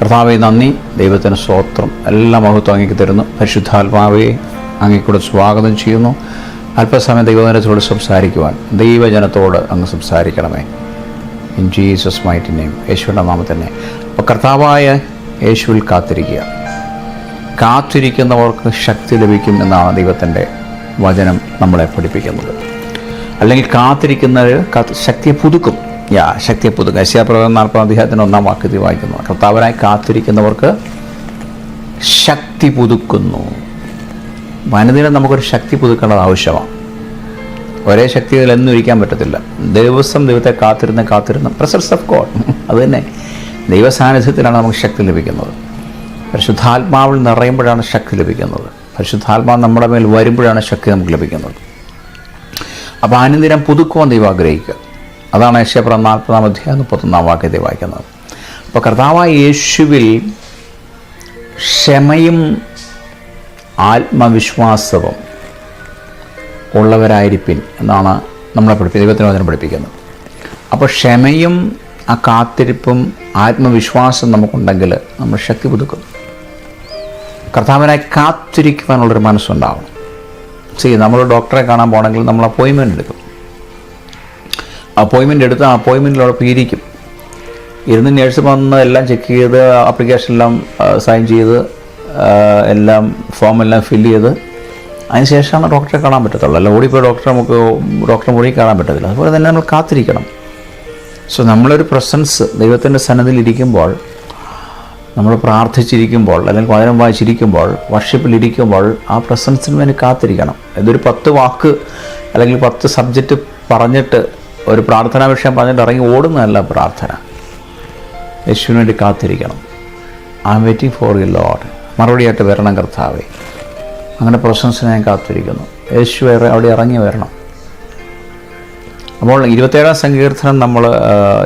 കർത്താവെ നന്ദി. ദൈവത്തിന് സ്തോത്രം. എല്ലാ മഹത്വം അങ്ങേക്ക് തരുന്നു. പരിശുദ്ധാത്മാവെ അങ്ങേക്കൂടെ സ്വാഗതം ചെയ്യുന്നു. അല്പസമയം ദൈവജനത്തോട് സംസാരിക്കുവാൻ ദൈവജനത്തോട് അങ്ങ് സംസാരിക്കണമേ. ഇൻ ജീസസ് മൈറ്റി നെയിം യേശുവിന്റെ നാമത്തിനെ അപ്പോൾ കർത്താവായ യേശുവിൽ കാത്തിരിക്കുക. കാത്തിരിക്കുന്നവർക്ക് ശക്തി ലഭിക്കും എന്നാണ് ദൈവത്തിന്റെ വചനം നമ്മളെ പഠിപ്പിക്കുന്നത്. അല്ലെങ്കിൽ കാത്തിരിക്കുന്നവർ കാത്ത് ശക്തിയെ പുതുക്കും. യാ ശക്തിയെ പുതുക്കുക ശിയാപ്രകാരം നാൽപ്പതാം അധ്യായത്തിന്റെ ഒന്നാം വാക്യത്തിൽ വായിക്കുന്നു. കർത്താവനായി കാത്തിരിക്കുന്നവർക്ക് ശക്തി പുതുക്കുന്നു. വനിതയിൽ നമുക്കൊരു ശക്തി പുതുക്കേണ്ടത് ആവശ്യമാണ്. ഒരേ ശക്തിയിൽ എന്നും ഇരിക്കാൻ പറ്റത്തില്ല. ദിവസം ദൈവത്തെ കാത്തിരുന്ന് കാത്തിരുന്ന്. പ്രസൻസ് ഓഫ് ഗോഡ് അത് തന്നെ. ദൈവ സാന്നിധ്യത്തിലാണ് നമുക്ക് ശക്തി ലഭിക്കുന്നത്. പരിശുദ്ധാത്മാവിൽ നിറയുമ്പോഴാണ് ശക്തി ലഭിക്കുന്നത്. പരിശുദ്ധാത്മാവ് നമ്മുടെ മേൽ വരുമ്പോഴാണ് ശക്തി നമുക്ക് ലഭിക്കുന്നത്. അപ്പോൾ അനുദിനം പുതുക്കുവാൻ ദൈവം ആഗ്രഹിക്കുക. അതാണ് യേശപ്രം നാൽപ്പതാം അധ്യായം മുപ്പത്തൊന്നാം വാക്യത്തെ വായിക്കുന്നത്. അപ്പോൾ കർത്താവായ യേശുവിൽ ക്ഷമയും ആത്മവിശ്വാസവും ഉള്ളവരായിരിപ്പിൻ എന്നാണ് നമ്മളെ പഠിപ്പിക്കുന്നത് ദൈവത്തിന് വചനം പഠിപ്പിക്കുന്നത്. അപ്പോൾ ക്ഷമയും ആ കാത്തിരിപ്പും ആത്മവിശ്വാസം നമുക്കുണ്ടെങ്കിൽ നമ്മൾ ശക്തി പുതുക്കും. കർത്താവിനായി കാത്തിരിക്കുവാനുള്ളൊരു മനസ്സുണ്ടാവണം. സി നമ്മൾ ഡോക്ടറെ കാണാൻ പോകണമെങ്കിൽ നമ്മൾ അപ്പോയിൻമെന്റ് എടുക്കും. അപ്പോയിൻമെന്റ് എടുത്ത് ആ അപ്പോയിൻമെന്റിലോടൊപ്പം ഇരിക്കും ഇരുന്ന് നേഴ്സ് വന്ന് എല്ലാം ചെക്ക് ചെയ്ത് ആപ്ലിക്കേഷനെല്ലാം സൈൻ ചെയ്ത് എല്ലാം ഫോമെല്ലാം ഫില്ല് ചെയ്ത് അതിനുശേഷമാണ് ഡോക്ടറെ കാണാൻ പറ്റത്തുള്ളൂ. അല്ല ഓടിപ്പോയി ഡോക്ടറെ നമുക്ക് ഡോക്ടറെ മുറി കാണാൻ പറ്റത്തില്ല. അതുപോലെ തന്നെ നമ്മൾ കാത്തിരിക്കണം. സോ നമ്മളൊരു പ്രസൻസ് ദൈവത്തിന്റെ സന്നദ്ധിയിലിരിക്കുമ്പോൾ നമ്മൾ പ്രാർത്ഥിച്ചിരിക്കുമ്പോൾ അല്ലെങ്കിൽ വചനം വായിച്ചിരിക്കുമ്പോൾ വർഷിപ്പിലിരിക്കുമ്പോൾ ആ പ്രസൻസിന് വേണ്ടി കാത്തിരിക്കണം. ഇതൊരു പത്ത് വാക്ക് അല്ലെങ്കിൽ പത്ത് സബ്ജക്റ്റ് പറഞ്ഞിട്ട് ഒരു പ്രാർത്ഥനാ വിഷയം പറഞ്ഞിട്ട് ഇറങ്ങി ഓടുന്നതല്ല പ്രാർത്ഥന. യേശുവിന് വേണ്ടി കാത്തിരിക്കണം. I'm waiting for you lord മറുപടിയായിട്ട് വരണം കർത്താവേ. അങ്ങനെ പ്രശംസ ഞാൻ കാത്തിരിക്കുന്നു. യേശു അവിടെ ഇറങ്ങി വരണം. അപ്പോൾ ഇരുപത്തേഴാം സങ്കീർത്തനം നമ്മൾ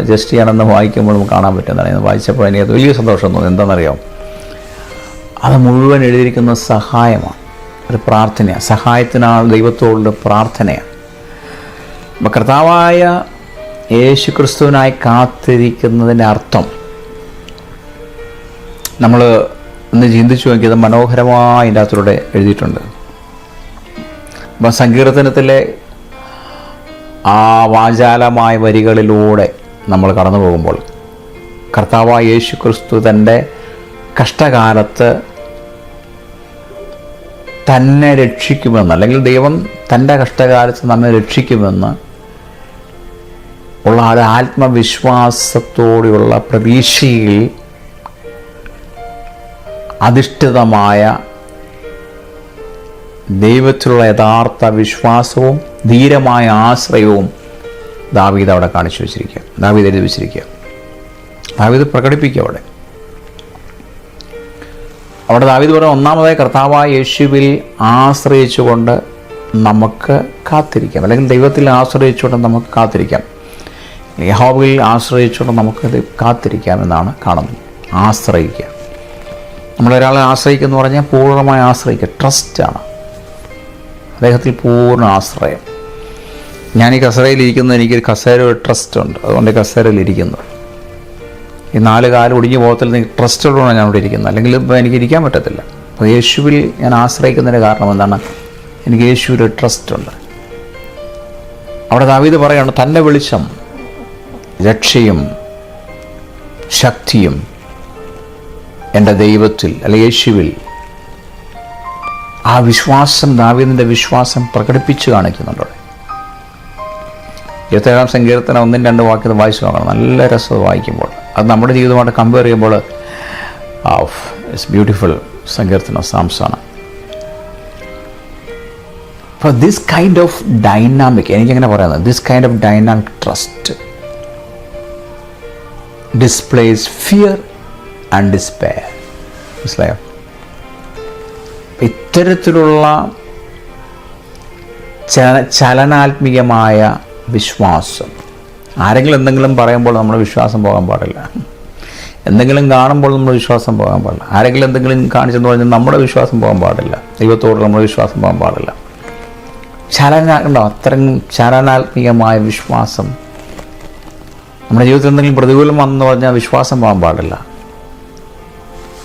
ജസ്റ്റ് ചെയ്യണമെന്ന് വായിക്കുമ്പോൾ കാണാൻ പറ്റുന്നതാണ് വായിച്ചപ്പോൾ എനിക്ക് വലിയ സന്തോഷം തോന്നുന്നു എന്താണെന്നറിയാം? അത് മുഴുവൻ എഴുതിയിരിക്കുന്ന സഹായമാണ്. ഒരു പ്രാർത്ഥനയാണ്. സഹായത്തിനാണ് ദൈവത്തോടുള്ള പ്രാർത്ഥനയാണ്. കർത്താവായ യേശു ക്രിസ്തുവിനായി കാത്തിരിക്കുന്നതിന്റെ അർത്ഥം നമ്മൾ ഒന്ന് ചിന്തിച്ചു നോക്കിയത് മനോഹരമായി അതിന്റെ അകത്തൂടെ എഴുതിയിട്ടുണ്ട്. അപ്പം സങ്കീർത്തനത്തിലെ ആ വാചാലമായ വരികളിലൂടെ നമ്മൾ കടന്നു പോകുമ്പോൾ കർത്താവായ യേശു ക്രിസ്തു തന്റെ കഷ്ടകാലത്ത് തന്നെ രക്ഷിക്കുമെന്ന് അല്ലെങ്കിൽ ദൈവം തന്റെ കഷ്ടകാലത്ത് നമ്മെ രക്ഷിക്കുമെന്ന് ഉള്ള ഒരു ആത്മവിശ്വാസത്തോടെയുള്ള പ്രതീക്ഷയിൽ അധിഷ്ഠിതമായ ദൈവത്തിലുള്ള യഥാർത്ഥ വിശ്വാസവും ധീരമായ ആശ്രയവും ദാവീദ് അവിടെ കാണിച്ചു വെച്ചിരിക്കുക. ദാവീദ് എഴുതി വെച്ചിരിക്കുക. ദാവീദ് പ്രകടിപ്പിക്കുക അവിടെ. അവിടെ ദാവിദ് പറഞ്ഞ ഒന്നാമതായി കർത്താവായ യേശുവിൽ ആശ്രയിച്ചുകൊണ്ട് നമുക്ക് കാത്തിരിക്കാം. അല്ലെങ്കിൽ ദൈവത്തിൽ ആശ്രയിച്ചുകൊണ്ട് നമുക്ക് കാത്തിരിക്കാം. യഹോവയിൽ ആശ്രയിച്ചുകൊണ്ട് നമുക്ക് കാത്തിരിക്കാം എന്നാണ് കാണുന്നത്. ആശ്രയിക്കുക നമ്മളൊരാളെ ആശ്രയിക്കുക എന്ന് പറഞ്ഞാൽ പൂർണമായി ആശ്രയിക്കുക. ട്രസ്റ്റാണ് അദ്ദേഹത്തിൽ പൂർണ ആശ്രയം. ഞാൻ ഈ കസേരയിലിരിക്കുന്നത് എനിക്കൊരു കസേര ഒരു ട്രസ്റ്റ് ഉണ്ട്. അതുകൊണ്ട് ഇരിക്കുന്നത് ഈ നാല് കാലം ഒടിഞ്ഞു പോകത്തിൽ നിന്ന് ട്രസ്റ്റ് ഉള്ളതുകൊണ്ടാണ് ഞാൻ ഇവിടെ ഇരിക്കുന്നത്. അല്ലെങ്കിൽ ഇപ്പോൾ എനിക്ക് ഇരിക്കാൻ പറ്റത്തില്ല. അപ്പോൾ യേശുവിൽ ഞാൻ ആശ്രയിക്കുന്നതിന്റെ കാരണം എന്താണ്? എനിക്ക് യേശുവിൽ ട്രസ്റ്റ് ഉണ്ട്. അവിടെ ദാവീത് പറയാണ് തന്റെ വെളിച്ചം രക്ഷയും ശക്തിയും എന്റെ ദൈവത്തിൽ അല്ലെ യേശുവിൽ. ആ വിശ്വാസം ദാവീദിന്റെ വിശ്വാസം പ്രകടിപ്പിച്ച് കാണിക്കുന്നുണ്ട് ഇരുപത്തേഴാം സങ്കീർത്തനം ഒന്നും രണ്ട് വാക്യം വായിച്ചു നോക്കണം. നല്ല രസം വായിക്കുമ്പോൾ. അത് നമ്മുടെ ജീവിതമായിട്ട് കമ്പയർ ചെയ്യുമ്പോൾ ഓഫ് ഇറ്റ്സ് ബ്യൂട്ടിഫുൾ സങ്കീർത്തനം സാംസാണ്. അപ്പോൾ ദിസ് കൈൻഡ് ഓഫ് ഡൈനാമിക് എനിക്കങ്ങനെ പറയുന്നത് this kind of dynamic trust displace fear and despair മനസ്സിലായോ? ഇത്തരത്തിലുള്ള ചല ചലനാത്മികമായ വിശ്വാസം. ആരെങ്കിലും എന്തെങ്കിലും പറയുമ്പോൾ നമ്മൾ വിശ്വാസം പോകാൻ പാടില്ല. എന്തെങ്കിലും കാണുമ്പോൾ നമ്മൾ വിശ്വാസം പോകാൻ പാടില്ല. ആരെങ്കിലും എന്തെങ്കിലും കാണിച്ചെന്ന് പറഞ്ഞാൽ നമ്മുടെ വിശ്വാസം പോകാൻ പാടില്ല. ദൈവത്തോട് നമ്മൾ വിശ്വാസം പോകാൻ പാടില്ല. ചലന ഉണ്ടോ അത്രയും ചലനാത്മികമായ വിശ്വാസം. നമ്മുടെ ജീവിതത്തിൽ എന്തെങ്കിലും പ്രതികൂലം വന്നെന്ന് പറഞ്ഞാൽ വിശ്വാസം പോകാൻ പാടില്ല.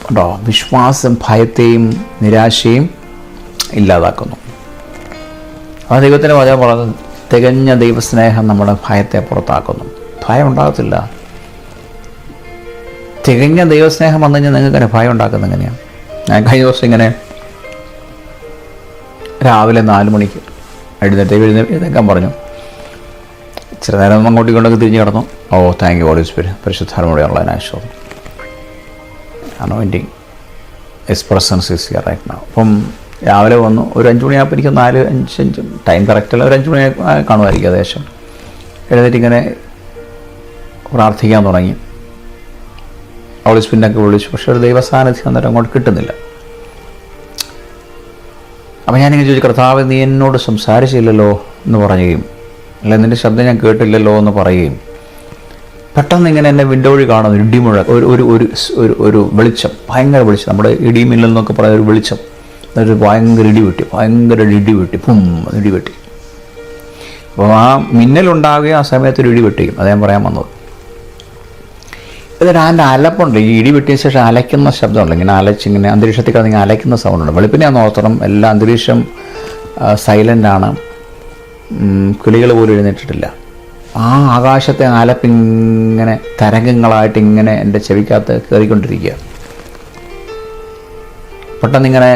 കേട്ടോ? വിശ്വാസം ഭയത്തെയും നിരാശയും ഇല്ലാതാക്കുന്നു. ആ ദൈവത്തിന്റെ വചനം പറഞ്ഞത് തികഞ്ഞ ദൈവസ്നേഹം നമ്മുടെ ഭയത്തെ പുറത്താക്കുന്നു. ഭയം ഉണ്ടാകത്തില്ല തികഞ്ഞ ദൈവസ്നേഹം വന്നു കഴിഞ്ഞാൽ നിങ്ങൾക്ക് ഭയം ഉണ്ടാക്കുന്നത് എങ്ങനെയാണ് ഞാൻ കഴിഞ്ഞ ദിവസം ഇങ്ങനെ രാവിലെ നാല് മണിക്ക് എഴുന്നേറ്റ് എഴുന്നേ എഴുന്നേക്കാൻ പറഞ്ഞു. ഇച്ചിരി നേരം അങ്ങോട്ടും കൊണ്ടൊക്കെ തിരിഞ്ഞു കിടന്നു. Oh thank you all is പേര് പരിശുദ്ധാരമുടെയുള്ള ആശ്വാസം anointing is presence is here right now അപ്പം രാവിലെ വന്നു. ഒരു അഞ്ച് മണിയാകുമ്പോൾ എനിക്ക് നാല് അഞ്ച് അഞ്ച് ടൈം കറക്റ്റല്ല ഒരു അഞ്ച് മണി കാണുമായിരിക്കും ഏകദേശം എഴുന്നേറ്റ് ഇങ്ങനെ പ്രാർത്ഥിക്കാൻ തുടങ്ങി. അവൾ സ്പിന്നൊക്കെ വിളിച്ചു. പക്ഷെ ഒരു ദൈവസാന്നിധ്യം അന്നേരം അങ്ങോട്ട് കിട്ടുന്നില്ല. അപ്പം ഞാനിങ്ങനെ ചോദിച്ചു കർത്താവ് നീ എന്നോട് സംസാരിച്ചില്ലല്ലോ? എന്ന് പറയുകയും അല്ല നിന്റെ ശബ്ദം ഞാൻ കേട്ടില്ലല്ലോ? എന്ന് പറയുകയും പെട്ടെന്ന് ഇങ്ങനെ എന്നെ വിൻഡോ വഴി കാണുന്നു ഇടിമുഴ ഒരു ഒരു ഒരു ഒരു വെളിച്ചം ഭയങ്കര വെളിച്ചം. നമ്മുടെ ഇടിമില്ലെന്നൊക്കെ പറയുന്ന ഒരു വെളിച്ചം. ഒരു ഭയങ്കര ഇടി വെട്ടി ഭയങ്കര ഇടി വെട്ടി പും ഇടി വെട്ടി അപ്പോൾ ആ മിന്നലുണ്ടാവുകയും ആ സമയത്ത് ഒരു ഇടി വെട്ടിക്കും അത് ഞാൻ പറയാൻ വന്നത്. എന്നിട്ട് അതിന്റെ അലപ്പുണ്ട്. ഈ ഇടി വെട്ടിയ ശേഷം അലയ്ക്കുന്ന ശബ്ദമുണ്ട്. ഇങ്ങനെ അലച്ച് ഇങ്ങനെ അന്തരീക്ഷത്തിൽ കിടന്ന് ഇങ്ങനെ അലയ്ക്കുന്ന സൗണ്ടുണ്ട് വെളുപ്പിനെ ഞാൻ ഓർത്തണം. എല്ലാ അന്തരീക്ഷം സൈലന്റാണ് കിളികൾ പോലും എഴുന്നേറ്റിട്ടില്ല. ആ ആകാശത്തെ അലപ്പിങ്ങനെ തരംഗങ്ങളായിട്ട് ഇങ്ങനെ എന്റെ ചെവിക്കകത്ത് കയറിക്കൊണ്ടിരിക്കുക. പെട്ടെന്ന് ഇങ്ങനെ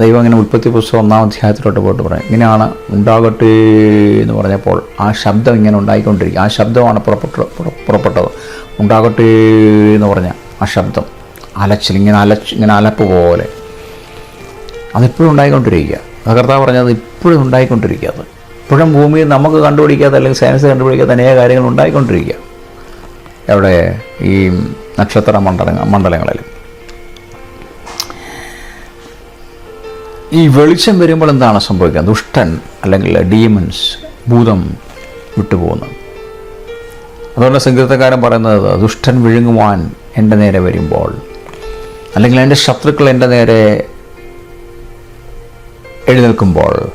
ദൈവം ഇങ്ങനെ ഉൽപ്പത്തി പുസ്തകം ഒന്നാം അധ്യായത്തിലോട്ട് പോയിട്ട് പറയും. ഇങ്ങനെയാണ് ഉണ്ടാകട്ടെ എന്ന് പറഞ്ഞപ്പോൾ ആ ശബ്ദം ഇങ്ങനെ ഉണ്ടായിക്കൊണ്ടിരിക്കുക. ആ ശബ്ദമാണ് പുറപ്പെട്ട പുറ- പുറപ്പെട്ടത്. ഉണ്ടാകട്ടെ എന്ന് പറഞ്ഞ ആ ശബ്ദം. അലച്ചിൽ ഇങ്ങനെ അലച്ച് ഇങ്ങനെ അലപ്പ് പോലെ. അതിപ്പോഴും ഉണ്ടായിക്കൊണ്ടിരിക്കുക. അത് കർത്താവ് പറഞ്ഞത് ഇപ്പോഴും ഉണ്ടായിക്കൊണ്ടിരിക്കുക. അത് ഇപ്പോഴും ഭൂമിയിൽ നമുക്ക് കണ്ടുപിടിക്കാത്ത അല്ലെങ്കിൽ സയൻസ് കണ്ടുപിടിക്കാത്ത അനേക കാര്യങ്ങൾ ഉണ്ടായിക്കൊണ്ടിരിക്കുക. എവിടെ? ഈ നക്ഷത്ര മണ്ഡല മണ്ഡലങ്ങളിൽ ഈ വെളിച്ചം വരുമ്പോൾ എന്താണ് സംഭവിക്കുക? ദുഷ്ടൻ അല്ലെങ്കിൽ ഡീമൻസ് ഭൂതം വിട്ടുപോകുന്നു. അതുകൊണ്ട് സംഗീതക്കാരൻ പറയുന്നത് ദുഷ്ടൻ വിഴുങ്ങുവാൻ എന്റെ നേരെ വരുമ്പോൾ അല്ലെങ്കിൽ എന്റെ ശത്രുക്കൾ എന്റെ നേരെ എഴുന്നേൽക്കുമ്പോൾ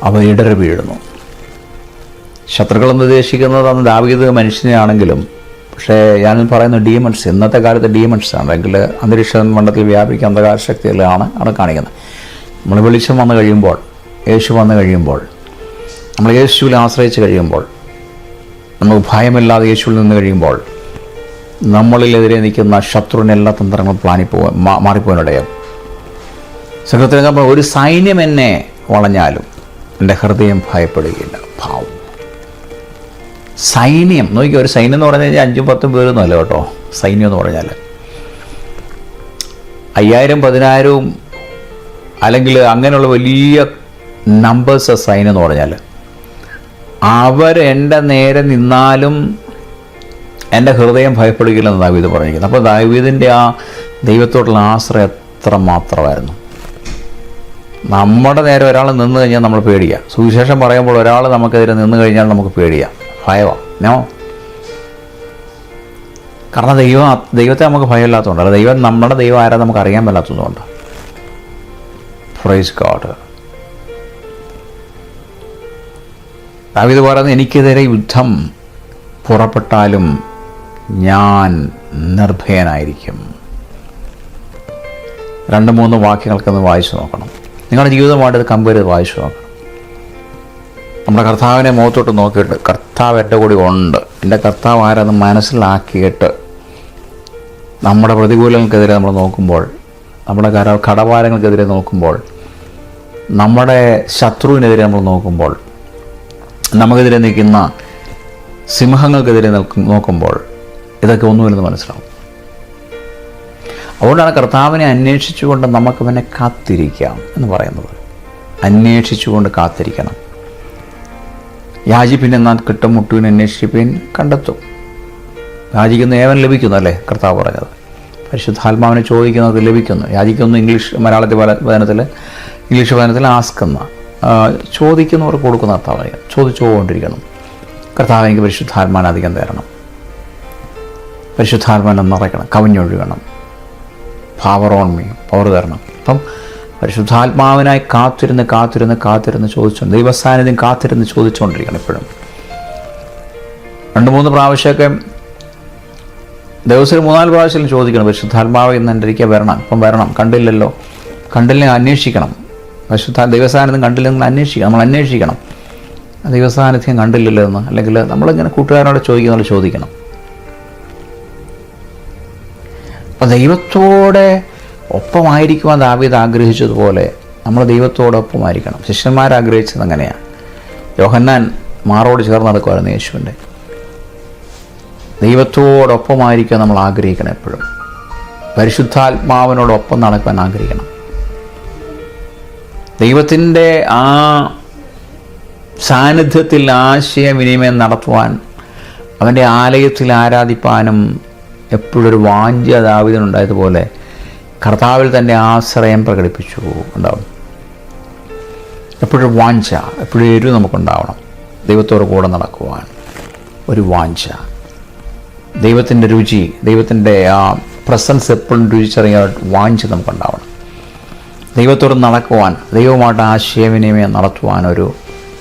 അവ ഇടറി വീഴുന്നു ശത്രുക്കളെന്ന് ഉദ്ദേശിക്കുന്നത് അന്ന് ദാവീദ് മനുഷ്യനെയാണെങ്കിലും പക്ഷേ ഞാൻ പറയുന്ന ഡീമൺസ് ഇന്നത്തെ കാലത്ത് ഡീമൺസ് അല്ലെങ്കിൽ അന്തരീക്ഷ മണ്ഡലത്തിൽ വ്യാപിക്കുന്ന അന്ധകാര ശക്തികളാണ് അവിടെ കാണിക്കുന്നത്. നമ്മൾ വെളിച്ചം വന്നു കഴിയുമ്പോൾ യേശു വന്നു കഴിയുമ്പോൾ നമ്മൾ യേശുവിൽ ആശ്രയിച്ച് കഴിയുമ്പോൾ നമുക്ക് ഭയമില്ലാതെ യേശുവിൽ നിന്ന് കഴിയുമ്പോൾ നമ്മളിലെതിരെ നിൽക്കുന്ന ശത്രുവിനെല്ലാ എല്ലാ തന്ത്രങ്ങളും പ്ലാനിപ്പോ മാറിപ്പോകാനിടയാവും സംഘത്തിൽ നമ്മൾ ഒരു സൈന്യം എന്നെ വളഞ്ഞാലും എന്റെ ഹൃദയം ഭയപ്പെടുകയില്ല. ഭാവം സൈന്യം. നോക്കിയോ ഒരു സൈന്യം എന്ന് പറഞ്ഞു കഴിഞ്ഞാൽ അഞ്ചും പത്തും പേരൊന്നും അല്ല കേട്ടോ. സൈന്യം എന്ന് പറഞ്ഞാൽ അയ്യായിരം പതിനായിരവും അല്ലെങ്കിൽ അങ്ങനെയുള്ള വലിയ നമ്പേഴ്സ് സൈന്യം എന്ന് പറഞ്ഞാൽ അവരെന്റെ നേരെ നിന്നാലും എന്റെ ഹൃദയം ഭയപ്പെടുകയില്ലെന്ന് ദാവീദ് പറഞ്ഞിരിക്കുന്നത് അപ്പോൾ ദാവീദിന്റെ ആ ദൈവത്തോടുള്ള ആശ്രയം എത്ര മാത്രമായിരുന്നു? നമ്മുടെ നേരെ ഒരാൾ നിന്ന് കഴിഞ്ഞാൽ നമ്മൾ പേടിയാണ് സുവിശേഷം പറയുമ്പോൾ ഒരാൾ നമുക്കെതിരെ നിന്ന് കഴിഞ്ഞാൽ നമുക്ക് പേടിയാണ് ഭയമാണ് നോ. കാരണം ദൈവം ദൈവത്തെ നമുക്ക് ഭയമില്ലാത്തതുകൊണ്ട് അല്ല ദൈവം നമ്മുടെ ദൈവം ആരാ നമുക്ക് അറിയാൻ മേലാത്തതുകൊണ്ട്. ഫ്രൈസ് ഗാഡ് ദാവിത് പറയുന്നത് എനിക്കെതിരെ യുദ്ധം പുറപ്പെട്ടാലും ഞാൻ നിർഭയനായിരിക്കും. രണ്ട് മൂന്ന് വാക്യങ്ങൾക്കൊന്ന് വായിച്ചു നോക്കണം. നിങ്ങളുടെ ജീവിതമായിട്ട് ഇത് കമ്പയർ വായിച്ചു നോക്കണം. നമ്മുടെ കർത്താവിനെ മുഖത്തോട്ട് നോക്കിയിട്ട് കർത്താവ് എന്റെ കൂടി ഉണ്ട്. എന്റെ കർത്താവ് ആരെന്ന് മനസ്സിലാക്കിയിട്ട് നമ്മുടെ പ്രതികൂലങ്ങൾക്കെതിരെ നമ്മൾ നോക്കുമ്പോൾ നമ്മുടെ കടഭാരങ്ങൾക്കെതിരെ നോക്കുമ്പോൾ നമ്മുടെ ശത്രുവിനെതിരെ നമ്മൾ നോക്കുമ്പോൾ നമുക്കെതിരെ നിൽക്കുന്ന സിംഹങ്ങൾക്കെതിരെ നോക്കുമ്പോൾ ഇതൊക്കെ ഒന്നുമില്ലെന്ന് മനസ്സിലാവും. അതുകൊണ്ടാണ് കർത്താവിനെ അന്വേഷിച്ചുകൊണ്ട് നമുക്ക് അവനെ കാത്തിരിക്കാം എന്ന് പറയുന്നത്. അന്വേഷിച്ചുകൊണ്ട് കാത്തിരിക്കണം. യാചിപ്പിൻ എന്നാൽ കിട്ടും മുട്ടുവിൻ അന്വേഷിപ്പിൻ കണ്ടെത്തും. യാചിക്കുന്ന ഏവൻ ലഭിക്കുന്നു അല്ലേ? കർത്താവ് പറഞ്ഞത്. പരിശുദ്ധാത്മാവിനെ ചോദിക്കുന്നത് ലഭിക്കുന്നു. യാചിക്കുന്നു ഇംഗ്ലീഷ് മലയാളത്തിൽ വചനത്തിൽ ഇംഗ്ലീഷ് വചനത്തിൽ ആസ്കുന്ന ചോദിക്കുന്നവർ കൊടുക്കുന്ന കർത്താവ് പറയുക ചോദിച്ചുകൊണ്ടിരിക്കണം. കർത്താവ് എനിക്ക് പരിശുദ്ധാത്മാൻ അധികം തരണം. പരിശുദ്ധാത്മാനം നിറയ്ക്കണം കവിഞ്ഞൊഴുകണം. പവർ ഓൺ മീ പവർ തരണം. അപ്പം പരിശുദ്ധാത്മാവിനായി കാത്തിരുന്ന് കാത്തിരുന്ന് കാത്തിരുന്ന് ചോദിച്ചു ദൈവസാന്നിധ്യം കാത്തിരുന്ന് ചോദിച്ചുകൊണ്ടിരിക്കണം എപ്പോഴും രണ്ട് മൂന്ന് പ്രാവശ്യമൊക്കെ ദിവസം മൂന്നാൽ പ്രാവശ്യം ചോദിക്കണം പരിശുദ്ധാത്മാവ് ഇന്ന് എന്റെ ഇരിക്കുക വരണം ഇപ്പം വരണം കണ്ടില്ലല്ലോ. കണ്ടില്ലെങ്കിൽ അന്വേഷിക്കണം. പരിശുദ്ധ ദൈവസാന്നിധ്യം കണ്ടില്ലെങ്കിൽ അന്വേഷിക്കണം നമ്മൾ അന്വേഷിക്കണം. ദൈവസാന്നിധ്യം കണ്ടില്ലല്ലോ എന്ന് അല്ലെങ്കിൽ നമ്മളിങ്ങനെ കൂട്ടുകാരനോട് ചോദിക്കുന്ന ചോദിക്കണം. അപ്പം ദൈവത്തോടെ ഒപ്പമായിരിക്കുവാൻ ദാവീദ് ആഗ്രഹിച്ചതുപോലെ നമ്മൾ ദൈവത്തോടൊപ്പമായിരിക്കണം. ശിഷ്യന്മാർ ആഗ്രഹിച്ചത് അങ്ങനെയാണ് യോഹന്നാൻ മാറോട് ചേർന്ന് നടക്കുമായിരുന്നു യേശുവിന്റെ. ദൈവത്തോടൊപ്പമായിരിക്കാൻ നമ്മൾ ആഗ്രഹിക്കണം എപ്പോഴും. പരിശുദ്ധാത്മാവിനോടൊപ്പം നടക്കാൻ ആഗ്രഹിക്കണം. ദൈവത്തിന്റെ ആ സാന്നിധ്യത്തിൽ ആശയവിനിമയം നടത്തുവാൻ അവന്റെ ആലയത്തിൽ ആരാധിപ്പാനും എപ്പോഴൊരു വാഞ്ച ദാവിദനുണ്ടായതുപോലെ കർത്താവിൽ തന്നെ ആശ്രയം പ്രകടിപ്പിച്ചു ഉണ്ടാവും. എപ്പോഴും വാഞ്ച എപ്പോഴും എരിവ് നമുക്കുണ്ടാവണം. ദൈവത്തോട് കൂടെ നടക്കുവാൻ ഒരു വാഞ്ച. ദൈവത്തിന്റെ രുചി ദൈവത്തിന്റെ ആ പ്രസൻസ് എപ്പോഴും രുചിച്ചറിയാൻ വാഞ്ച നമുക്കുണ്ടാവണം. ദൈവത്തോട് നടക്കുവാൻ ദൈവമായിട്ട് ആശയവിനിമയം നടത്തുവാൻ ഒരു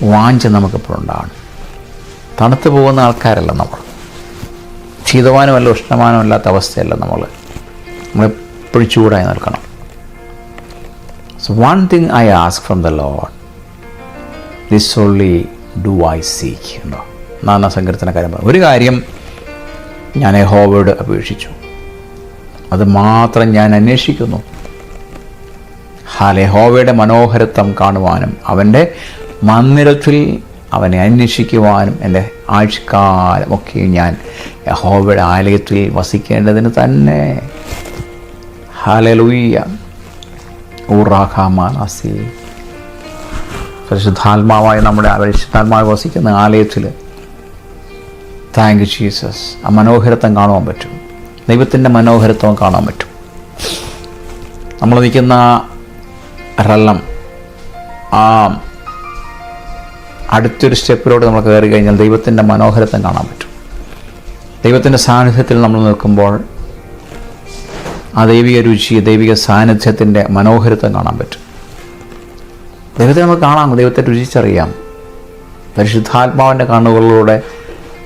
വാഞ്ച നമുക്കെപ്പോഴും ഉണ്ടാവണം. തണുത്തു പോകുന്ന ആൾക്കാരല്ല നമ്മൾ. ശീതമാനമല്ല ഉഷ്ണമാനമല്ലാത്ത അവസ്ഥയല്ല നമ്മൾ. നമ്മൾ നമ്മളെപ്പോഴും ചൂടായി നിൽക്കണം. So one thing I ask from the lord this only do I seek ഉണ്ടോ? നാനാ സങ്കീർത്തനക്കാരൻ പറഞ്ഞു. ഒരു കാര്യം ഞാൻ ഹോവേഡ് അപേക്ഷിച്ചു. അത് മാത്രം ഞാൻ അന്വേഷിക്കുന്നു. ഹാലെ ഹോവയുടെ മനോഹരത്വം കാണുവാനും അവന്റെ മന്ദിരത്തിൽ അവനെ അന്വേഷിക്കുവാനും എന്റെ ആഴ്ചക്കാലമൊക്കെ ഞാൻ ഹോവയുടെ ആലയത്തിൽ വസിക്കേണ്ടതിന് തന്നെ ഹാലലുയ്യ ഊറാഖാമാനാസി പരിശുദ്ധാത്മാവായി നമ്മുടെ പരിശുദ്ധാത്മാവ് വസിക്കുന്ന ആലയത്തിൽ താങ്ക് യു ജീസസ് ആ മനോഹരത്വം കാണുവാൻ പറ്റും. ദൈവത്തിന്റെ മനോഹരത്വം കാണാൻ പറ്റും. നമ്മൾ നിൽക്കുന്ന റള്ളം ആ. അടുത്തൊരു സ്റ്റെപ്പിലോട്ട് നമ്മൾ കയറി കഴിഞ്ഞാൽ ദൈവത്തിന്റെ മനോഹരത്വം കാണാൻ പറ്റും. ദൈവത്തിന്റെ സാന്നിധ്യത്തിൽ നമ്മൾ നിൽക്കുമ്പോൾ ആ ദൈവിക രുചി ദൈവിക സാന്നിധ്യത്തിന്റെ മനോഹരത്വം കാണാൻ പറ്റും. ദൈവത്തെ നമുക്ക് കാണാം ദൈവത്തെ രുചിച്ചറിയാം. പരിശുദ്ധാത്മാവിന്റെ കണ്ണുകളിലൂടെ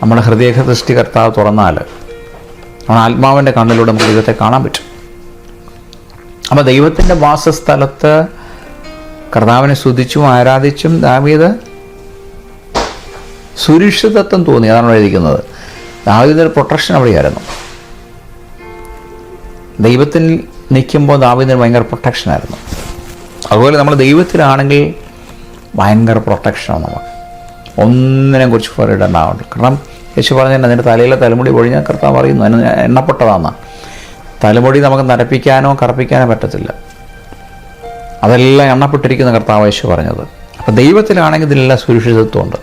നമ്മുടെ ഹൃദയ സൃഷ്ടികർത്താവ് തുറന്നാൽ നമ്മുടെ ആത്മാവിന്റെ കണ്ണിലൂടെ നമുക്ക് ദൈവത്തെ കാണാൻ പറ്റും. അപ്പോൾ ദൈവത്തിന്റെ വാസസ്ഥലത്ത് കർത്താവിനെ സ്തുതിച്ചും ആരാധിച്ചും ദാവീത് സുരക്ഷിതത്വം തോന്നി. അതാണ് എഴുതിക്കുന്നത് ദാവീദിന്റെ പ്രൊട്ടക്ഷൻ അവിടെയായിരുന്നു. ദൈവത്തിൽ നിൽക്കുമ്പോൾ ദാവീദിന് ഭയങ്കര പ്രൊട്ടക്ഷനായിരുന്നു അതുപോലെ നമ്മൾ ദൈവത്തിലാണെങ്കിൽ ഭയങ്കര പ്രൊട്ടക്ഷനാണ് നമുക്ക്. ഒന്നിനെ കുറിച്ച് പറയിടണ്ടാവുണ്ട് കാരണം യേശു പറഞ്ഞാൽ അതിന്റെ തലയിലെ തലമുടി ഒഴിഞ്ഞാൽ കർത്താവ് പറയുന്നു. അതിന് എണ്ണപ്പെട്ടതാണ് തലമുടി നമുക്ക് നരപ്പിക്കാനോ കറപ്പിക്കാനോ പറ്റത്തില്ല. അതെല്ലാം എണ്ണപ്പെട്ടിരിക്കുന്ന കർത്താവ് യേശു പറഞ്ഞത്. അപ്പം ദൈവത്തിലാണെങ്കിൽ ഇതിലെല്ലാം സുരക്ഷിതത്വമുണ്ട്.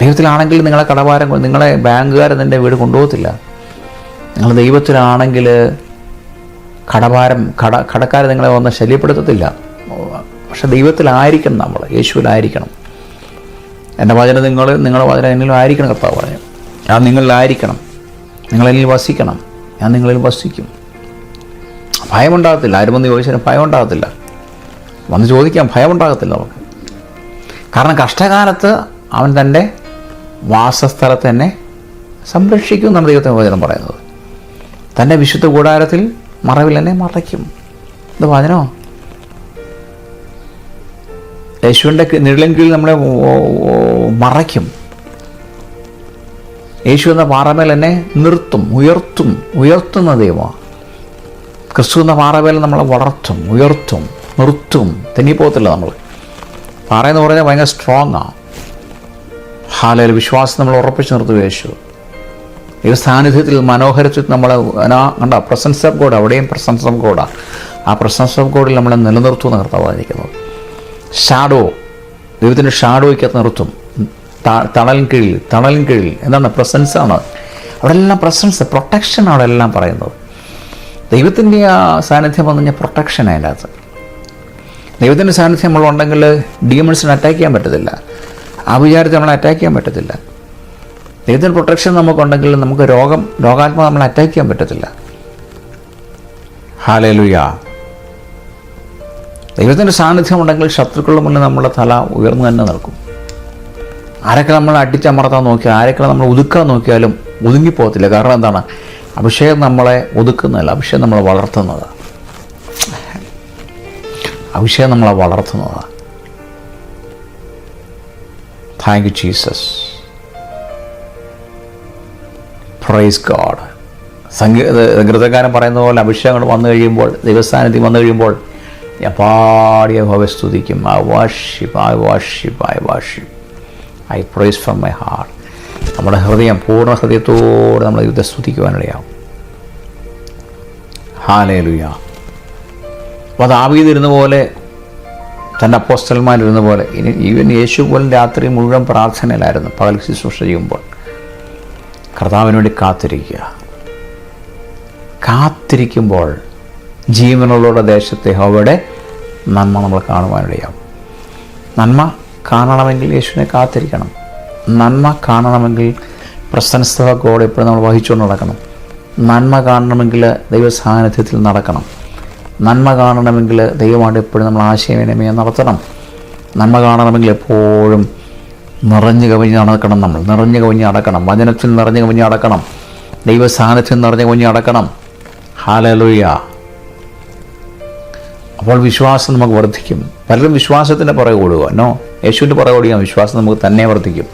ദൈവത്തിലാണെങ്കിൽ നിങ്ങളെ കടവാരം നിങ്ങളെ ബാങ്കുകാർ നിന്റെ വീട് കൊണ്ടുപോകത്തില്ല. നിങ്ങൾ ദൈവത്തിലാണെങ്കിൽ കടഭാരം കട കടക്കാർ നിങ്ങളെ ഒന്ന് ശല്യപ്പെടുത്തത്തില്ല. പക്ഷെ ദൈവത്തിലായിരിക്കണം നമ്മൾ യേശുവിലായിരിക്കണം. എന്റെ വചനം നിങ്ങൾ നിങ്ങളുടെ വചനം എന്നിലും ആയിരിക്കണം കർത്താവ് പറഞ്ഞു ഞാൻ നിങ്ങളിലായിരിക്കണം. നിങ്ങളെന്നിൽ വസിക്കണം. ഞാൻ നിങ്ങളിൽ വസിക്കും. ഭയമുണ്ടാകത്തില്ല. ആരും വന്ന് ചോദിച്ചാലും ഭയമുണ്ടാകത്തില്ല. വന്ന് ചോദിക്കാൻ ഭയമുണ്ടാകത്തില്ല നമുക്ക് കാരണം കഷ്ടകാലത്ത് അവൻ തന്റെ വാസസ്ഥലത്ത് തന്നെ സംരക്ഷിക്കും എന്നാണ് ദൈവത്തിന്റെ വചനം പറയുന്നത്. തന്റെ വിശുദ്ധ കൂടാരത്തിൽ മറവിൽ എന്നെ മറയ്ക്കും. ഇത് വചനോ യേശുവിന്റെ നിഴലിൻ കീഴിൽ നമ്മളെ മറയ്ക്കും. യേശു എന്ന പാറമേൽ എന്നെ നിർത്തും ഉയർത്തും ഉയർത്തുന്ന ദൈവമാണ് ക്രിസ്തു എന്ന പാറമേൽ നമ്മളെ വളർത്തും ഉയർത്തും നിർത്തും. തെന്നിപ്പോകത്തില്ല നമ്മൾ. പാറയെന്ന് പറഞ്ഞാൽ ഭയങ്കര സ്ട്രോങ് ആണ് ഹാലയിൽ വിശ്വാസം നമ്മൾ ഉറപ്പിച്ച് നിർത്തും യേശു. ഈ സാന്നിധ്യത്തിൽ മനോഹരത്തിൽ നമ്മളെ കണ്ട പ്രസൻസ് ഓഫ് ഗോഡ് അവിടെയും പ്രസൻസ് ഓഫ് ഗോഡാണ് ആ. പ്രസൻസ് ഓഫ് ഗോഡിൽ നമ്മളെ നിലനിർത്തുമെന്ന് കർത്താവായിരിക്കുന്നത് ഷാഡോ ദൈവത്തിന്റെ ഷാഡോയ്ക്കകത്ത് നിർത്തും. തണലിൻ കീഴിൽ തണലിൻ കീഴിൽ. എന്താണ്? പ്രസൻസാണ് അവിടെ എല്ലാം പ്രസൻസ് പ്രൊട്ടക്ഷൻ അവിടെ എല്ലാം പറയുന്നത്. ദൈവത്തിന്റെ ആ സാന്നിധ്യം വന്നു കഴിഞ്ഞാൽ പ്രൊട്ടക്ഷൻ അതിന്റെ അകത്ത് ദൈവത്തിന്റെ സാന്നിധ്യം നമ്മളുണ്ടെങ്കിൽ ഡീമൺസിനെ അറ്റാക്ക് ചെയ്യാൻ പറ്റത്തില്ല. ആ വിചാരത്തെ നമ്മളെ അറ്റാക്ക് ചെയ്യാൻ പറ്റത്തില്ല. ദൈവത്തിന്റെ പ്രൊട്ടക്ഷൻ നമുക്കുണ്ടെങ്കിൽ നമുക്ക് രോഗം രോഗാത്മ നമ്മൾ അറ്റാക്ക് ചെയ്യാൻ പറ്റത്തില്ല. ഹാലലുയ ദൈവത്തിന്റെ സാന്നിധ്യം ഉണ്ടെങ്കിൽ ശത്രുക്കളുടെ മുന്നിൽ നമ്മുടെ തല ഉയർന്നു തന്നെ നിൽക്കും. ആരൊക്കെ നമ്മൾ അടിച്ചമർത്താൻ നോക്കിയാൽ ആരൊക്കെ നമ്മൾ ഒതുക്കാൻ നോക്കിയാലും ഒതുങ്ങിപ്പോകത്തില്ല. കാരണം എന്താണ്? അഭിഷേകം നമ്മളെ ഒതുക്കുന്നതല്ല അഭിഷേകം നമ്മളെ വളർത്തുന്നത്. അഭിഷേകം നമ്മളെ വളർത്തുന്നതാണ് thank you Jesus praise God സംഗീത ഗൃതകാരം പറയുന്ന പോലെ അഭിഷേകം കൊണ്ട് വന്നു കഴിയുമ്പോൾ ദൈവസ്ഥാനത്തിൽ വന്നു കഴിയുമ്പോൾ ഞാൻ പാടിയ ഭവ സ്തുതിക്കും. I worship I worship I worship I praise from my heart നമ്മുടെ ഹൃദയം പൂർണ ഹൃദയത്തോടെ നമ്മൾ ദൈവത്തെ സ്തുതിക്കുവാനിടയാവും. ഹാലേലുയ അപ്പോൾ അത് ആവിയതിരുന്ന പോലെ തന്റെ അപ്പോസ്റ്റൽമാരിരുന്ന പോലെ ഇനി ഈവൻ യേശു പോലും രാത്രി മുഴുവൻ പ്രാർത്ഥനയിലായിരുന്നു പകൽ ശുശ്രൂഷ ചെയ്യുമ്പോൾ. കർത്താവിന് വേണ്ടി കാത്തിരിക്കുക. കാത്തിരിക്കുമ്പോൾ ജീവനുള്ള ദേശത്തെ അവിടെ നന്മ നമ്മൾ കാണുവാനിടയാവും. നന്മ കാണണമെങ്കിൽ യേശുവിനെ കാത്തിരിക്കണം. നന്മ കാണണമെങ്കിൽ പ്രസന്നസ്ഥതയോടെ എപ്പോഴും നമ്മൾ വഹിച്ചുകൊണ്ട് നടക്കണം. നന്മ കാണണമെങ്കിൽ ദൈവ സാന്നിധ്യത്തിൽ നടക്കണം. നന്മ കാണണമെങ്കിൽ ദൈവമായിട്ട് എപ്പോഴും നമ്മൾ ആശയവിനിമയം നടത്തണം. നന്മ കാണണമെങ്കിൽ എപ്പോഴും നിറഞ്ഞു കവിഞ്ഞ് നടക്കണം നമ്മൾ. നിറഞ്ഞു കവിഞ്ഞ് നടക്കണം. വചനത്തിൽ നിറഞ്ഞു കവിഞ്ഞ് നടക്കണം. ദൈവസ്ഥാനത്തിൽ നിറഞ്ഞു കവിഞ്ഞ് നടക്കണം. ഹാലലുയ. അപ്പോൾ വിശ്വാസം നമുക്ക് വർദ്ധിക്കും. പലരും വിശ്വാസത്തിന്റെ പുറകെ ഓടുക. നോ യേശുവിന്റെ പുറകെ ഓടിയാൽ വിശ്വാസം നമുക്ക് തന്നെ വർദ്ധിക്കും.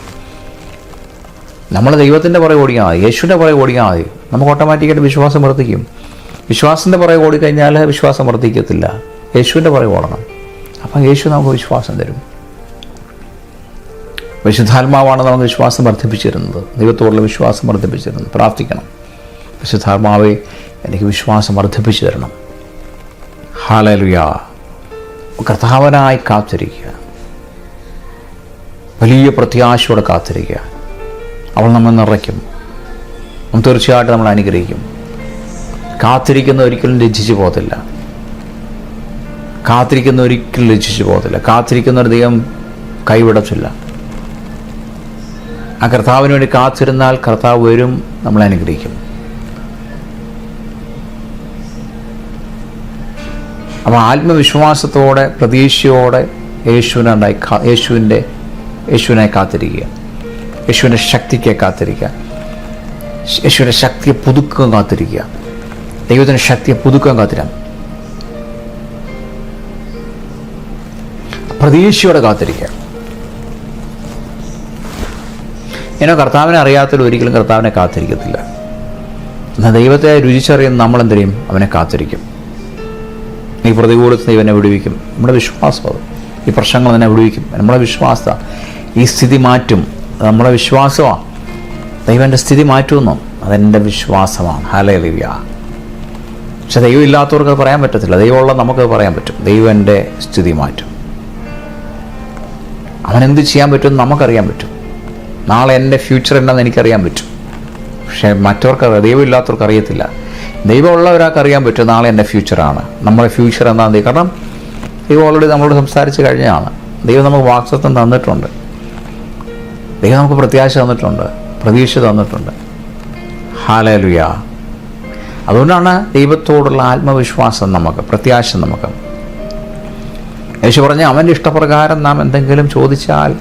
നമ്മൾ ദൈവത്തിന്റെ പുറകെ ഓടിയാൽ മതി. യേശുവിന്റെ പുറകെ ഓടിയാൽ മതി. നമുക്ക് ഓട്ടോമാറ്റിക്കായിട്ട് വിശ്വാസം വർദ്ധിക്കും. വിശ്വാസത്തിന്റെ പുറകെ ഓടിക്കഴിഞ്ഞാൽ വിശ്വാസം വർദ്ധിക്കത്തില്ല. യേശുവിന്റെ പുറകെ ഓടണം. അപ്പം യേശു നമുക്ക് വിശ്വാസം തരും. വിശുദ്ധാത്മാവാണ് നമുക്ക് വിശ്വാസം വർദ്ധിപ്പിച്ചിരുന്നത്. ദൈവത്തോടുള്ള വിശ്വാസം വർദ്ധിപ്പിച്ചിരുന്നത് പ്രാർത്ഥിക്കണം. വിശുദ്ധാത്മാവെ എനിക്ക് വിശ്വാസം വർദ്ധിപ്പിച്ചു തരണം. ഹാലലുയാ. കർത്താവനായി കാത്തിരിക്കുക. വലിയ പ്രത്യാശയോടെ കാത്തിരിക്കുക. അവൾ നമ്മെ നിറയ്ക്കും. നമ്മൾ തീർച്ചയായിട്ടും നമ്മൾ അനുഗ്രഹിക്കും. കാത്തിരിക്കുന്ന ഒരിക്കലും ലജ്ജിച്ചു പോകത്തില്ല. കാത്തിരിക്കുന്ന ഒരിക്കലും ലജ്ജിച്ചു പോകത്തില്ല. കാത്തിരിക്കുന്ന ഒരു ദൈവം കൈവിടത്തില്ല. ആ കർത്താവിന് വേണ്ടി കാത്തിരുന്നാൽ കർത്താവ് വരും നമ്മളെ അനുഗ്രഹിക്കും. അപ്പോൾ ആത്മവിശ്വാസത്തോടെ പ്രതീക്ഷയോടെ യേശുവിനുണ്ടായി യേശുവിന്റെ യേശുവിനായി കാത്തിരിക്കുക. യേശുവിന്റെ ശക്തിക്ക് കാത്തിരിക്കുക. യേശുവിന്റെ ശക്തിയെ പുതുക്കുക കാത്തിരിക്കുക. ദൈവത്തിന്റെ ശക്തിയെ പുതുക്കാൻ കാത്തിരാം പ്രതീക്ഷയോടെ കാത്തിരിക്കുക. ഇങ്ങനെ കർത്താവിനെ അറിയാത്തവർ ഒരിക്കലും കർത്താവിനെ കാത്തിരിക്കത്തില്ല. എന്നാൽ ദൈവത്തെ രുചിച്ചറിയുന്ന നമ്മളെന്ത് ചെയ്യും അവനെ കാത്തിരിക്കും. ഈ പ്രതികൂലത്തിൽ ഇവനെ വിടുവിക്കും. നമ്മുടെ വിശ്വാസം അത്. ഈ പ്രശ്നങ്ങൾ തന്നെ വിടുവിക്കും. നമ്മുടെ വിശ്വാസ ഈ സ്ഥിതി മാറ്റും. നമ്മുടെ വിശ്വാസമാണ് ദൈവന്റെ സ്ഥിതി മാറ്റുമെന്നോ അതെന്റെ വിശ്വാസമാണ്. ഹലേ ദിവ്യ പക്ഷെ ദൈവം ഇല്ലാത്തവർക്ക് പറയാൻ പറ്റത്തില്ല. ദൈവമുള്ള നമുക്ക് പറയാൻ പറ്റും. ദൈവം എന്റെ സ്ഥിതി മാറ്റും. അവനെന്ത് ചെയ്യാൻ പറ്റുമെന്ന് നമുക്കറിയാൻ പറ്റും. നാളെ എന്റെ ഫ്യൂച്ചർ എന്താണെന്ന് എനിക്കറിയാൻ പറ്റും. പക്ഷേ മറ്റവർക്ക് ദൈവം ഇല്ലാത്തവർക്ക് അറിയത്തില്ല. ദൈവമുള്ള അറിയാൻ പറ്റും നാളെ എന്റെ ഫ്യൂച്ചറാണ് നമ്മുടെ ഫ്യൂച്ചർ എന്താണെന്ന് കാരണം ദൈവം ഓൾറെഡി നമ്മളോട് സംസാരിച്ച് കഴിഞ്ഞതാണ്. ദൈവം നമുക്ക് വാക്സത്വം തന്നിട്ടുണ്ട്. ദൈവം നമുക്ക് പ്രത്യാശ തന്നിട്ടുണ്ട് പ്രതീക്ഷ തന്നിട്ടുണ്ട്. ഹാലലുയ അതുകൊണ്ടാണ് ദൈവത്തോടുള്ള ആത്മവിശ്വാസം നമുക്ക് പ്രത്യാശ നമുക്ക്. യേശു പറഞ്ഞ അവന്റെ ഇഷ്ടപ്രകാരം നാം എന്തെങ്കിലും ചോദിച്ചാൽ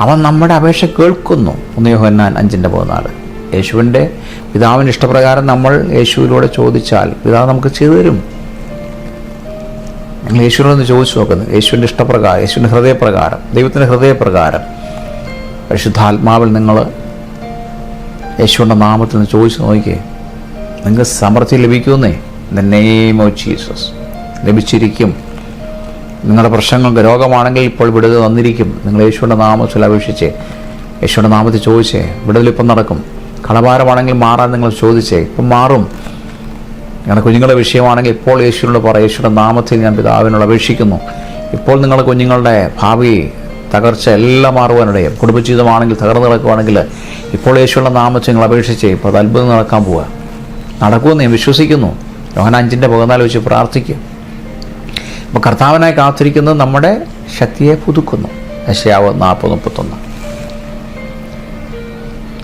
അവൻ നമ്മുടെ അപേക്ഷ കേൾക്കുന്നു. ഒന്ന് യോഹന്നാൻ അഞ്ചിന്റെ പതിനാല്. യേശുവിന്റെ പിതാവിന്റെ ഇഷ്ടപ്രകാരം നമ്മൾ യേശുവിലൂടെ ചോദിച്ചാൽ പിതാവ് നമുക്ക് ചെയ്തു തരും. നിങ്ങൾ യേശുവിനോടൊന്ന് ചോദിച്ചു നോക്കുന്നത് യേശുവിന്റെ ഇഷ്ടപ്രകാരം യേശുവിന്റെ ഹൃദയപ്രകാരം ദൈവത്തിന്റെ ഹൃദയപ്രകാരം പരിശുദ്ധാത്മാവിൽ നിങ്ങൾ യേശുവിന്റെ നാമത്തിൽ നിന്ന് ചോദിച്ചു നോക്കിയേ. നിങ്ങൾക്ക് സമൃദ്ധി ലഭിക്കുമെന്നേ ദ നെയിം ഓഫ് ജീസസ് ലഭിച്ചിരിക്കും. നിങ്ങളുടെ പ്രശ്നങ്ങൾക്ക് രോഗമാണെങ്കിൽ ഇപ്പോൾ വിടുതൽ വന്നിരിക്കും. നിങ്ങൾ യേശുവിന്റെ നാമത്തിൽ അപേക്ഷിച്ച്. യേശുവിന്റെ നാമത്തിൽ ചോദിച്ചേ. വിടുതൽ ഇപ്പം നടക്കും. കടഭാരമാണെങ്കിൽ മാറാൻ നിങ്ങൾ ചോദിച്ചേ. ഇപ്പം മാറും. നിങ്ങളുടെ കുഞ്ഞുങ്ങളുടെ വിഷയമാണെങ്കിൽ ഇപ്പോൾ യേശുവിനോട് പറ യേശുവിന്റെ നാമത്തിൽ ഞാൻ പിതാവിനോട് അപേക്ഷിക്കുന്നു. ഇപ്പോൾ നിങ്ങളുടെ കുഞ്ഞുങ്ങളുടെ ഭാവി തകർച്ച എല്ലാം മാറുവാനിടയും കുടുംബജീവിതമാണെങ്കിൽ തകർന്നു നടക്കുവാണെങ്കിൽ ഇപ്പോൾ യേശുവിന്റെ നാമത്തിൽ നിങ്ങൾ അപേക്ഷിച്ചേ. ഇപ്പോൾ അത് അത്ഭുതം നടക്കാൻ പോവുക. നടക്കുമെന്ന് ഞാൻ വിശ്വസിക്കുന്നു. യോഹന അഞ്ചിന്റെ പതിനാല് വെച്ച് പ്രാർത്ഥിക്കും. അപ്പോൾ കർത്താവിനായി കാത്തിരിക്കുന്നത് നമ്മുടെ ശക്തിയെ പുതുക്കുന്നു. യശയാവ് നാൽപ്പത് മുപ്പത്തൊന്ന്.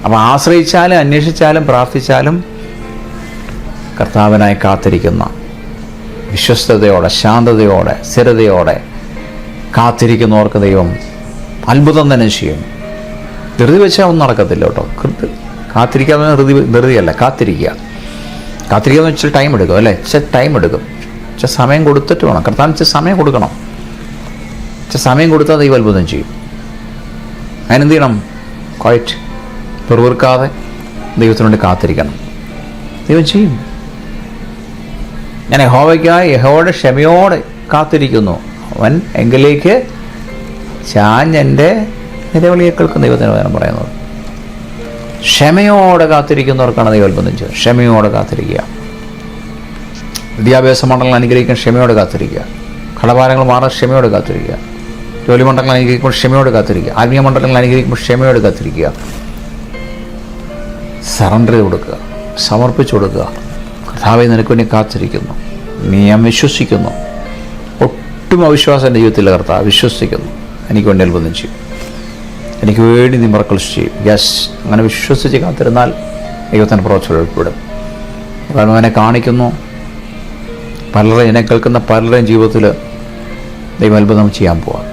അപ്പോൾ ആശ്രയിച്ചാലും അന്വേഷിച്ചാലും പ്രാർത്ഥിച്ചാലും കർത്താവിനായി കാത്തിരിക്കുന്ന വിശ്വസ്തയോടെ ശാന്തതയോടെ സ്ഥിരതയോടെ കാത്തിരിക്കുന്നവർക്ക് ദൈവം അത്ഭുതം തന്നെ ചെയ്യും ധൃതി വെച്ചാൽ ഒന്നും നടക്കത്തില്ല കേട്ടോ. കാത്തിരിക്കാതെ ധൃതി ധൃതിയല്ല കാത്തിരിക്കുക. കാത്തിരിക്കുക എന്ന് വെച്ചാൽ ടൈം എടുക്കും അല്ലേ? ടൈം എടുക്കും. ഇച്ചിരി സമയം കൊടുത്തിട്ട് വേണം. കർത്താവിന് ഇച്ചിരി സമയം കൊടുക്കണം. ചെ സമയം കൊടുത്താൽ ദൈവം അത്ഭുതം ചെയ്യും. അതിനെന്ത് ചെയ്യണം? ക്വയറ്റ് പെറുവിർക്കാതെ ദൈവത്തിനുവേണ്ടി കാത്തിരിക്കണം. ദൈവം ചെയ്യും. ഞാൻ യഹോവയ്ക്കായി യഹോയുടെ ക്ഷമയോടെ കാത്തിരിക്കുന്നു. അവൻ എങ്കിലേക്ക് ചാഞ്ഞെന്റെ നിലവിളിയെ കേൾക്കുന്ന ദൈവത്തിന് വേണം പറയുന്നത്. ക്ഷമയോടെ കാത്തിരിക്കുന്നവർക്കാണ് ദൈവം അത്ഭുതം ചെയ്യുന്നത്. ക്ഷമയോടെ കാത്തിരിക്കുക. വിദ്യാഭ്യാസ മണ്ഡലങ്ങൾ അനുഗ്രഹിക്കാൻ ക്ഷമയോടെ കാത്തിരിക്കുക. കടഭാരങ്ങൾ മാറാൻ ക്ഷമയോടെ കാത്തിരിക്കുക. ജോലി മണ്ഡലങ്ങൾ അനുഗ്രഹിക്കുമ്പോൾ ക്ഷമയോട് കാത്തിരിക്കുക. ആത്മീയ മണ്ഡലങ്ങൾ അനുഗ്രഹിക്കുമ്പോൾ ക്ഷമയോട് കാത്തിരിക്കുക. സറണ്ടർ കൊടുക്കുക. സമർപ്പിച്ചു കൊടുക്കുക. കർത്താവെ നിനക്ക് വേണ്ടി കാത്തിരിക്കുന്നു. നീ ഞാൻ വിശ്വസിക്കുന്നു. ഒട്ടും അവിശ്വാസം എന്റെ ജീവിതത്തിൽ കർത്താവ്. വിശ്വസിക്കുന്നു. എനിക്ക് വേണ്ടി അത്ഭുതം ചെയ്യും. എനിക്ക് വേണ്ടി നീ മറക്കളിച്ച് ചെയ്യും. യെസ് അങ്ങനെ വിശ്വസിച്ച് കാത്തിരുന്നാൽ ദൈവത്തിന്റെ പ്രോത്സാഹനപ്പെടും കാരണം അവനെ കാണിക്കുന്നു. പലരും എന്നെ കേൾക്കുന്ന പലരുടെയും ജീവിതത്തിൽ ദൈവാത്ഭുതം ചെയ്യാൻ പോവാം.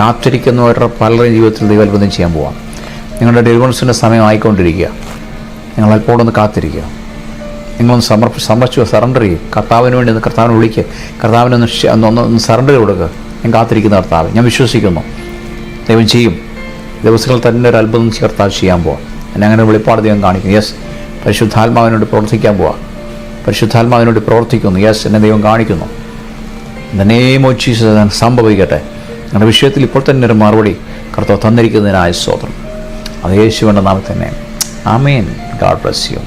കാത്തിരിക്കുന്നവരുടെ പലരുടെയും ജീവിതത്തിൽ ദൈവാത്ഭുതം ചെയ്യാൻ പോവാം. നിങ്ങളുടെ ഡെലിവറൻസിന്റെ സമയം ആയിക്കൊണ്ടിരിക്കുക. നിങ്ങൾ അല്പോടെ ഒന്ന് കാത്തിരിക്കുക. നിങ്ങളൊന്ന് സമർപ്പ സമർപ്പിച്ചു സറണ്ടർ ചെയ്യും. കർത്താവിന് വേണ്ടി ഒന്ന് കർത്താവിനെ വിളിക്കുക ഒന്ന് ഒന്ന് ഒന്ന് സറണ്ടർ കൊടുക്കുക ഞാൻ കാത്തിരിക്കുന്ന കർത്താവ്. ഞാൻ വിശ്വസിക്കുന്നു. ദൈവം ചെയ്യും. ദിവസങ്ങൾ തന്നെ ഒരു അത്ഭുതം കർത്താവ് ചെയ്യാൻ പോവാം. എന്നെ അങ്ങനെ വെളിപ്പാട് ദൈവം കാണിക്കും യെസ് പരിശുദ്ധാത്മാവിനോട് പ്രവർത്തിക്കാൻ പോവാം. പരിശുദ്ധാത്മാവിനോട് പ്രവർത്തിക്കുന്നു. യെസ് എന്നെ ദൈവം കാണിക്കുന്നു. നെയിം ഓഫ് ജീസസ് സംഭവിക്കട്ടെ. നിങ്ങളുടെ വിഷയത്തിൽ ഇപ്പോൾ തന്നെ ഒരു മറുപടി കർത്താവ് തന്നിരിക്കുന്നതിനായ സ്തോത്രം. അത് യേശുവിന്റെ നാമത്തിൽ തന്നെ. ആമേൻ ഗാഡ് ബ്ലസ് യു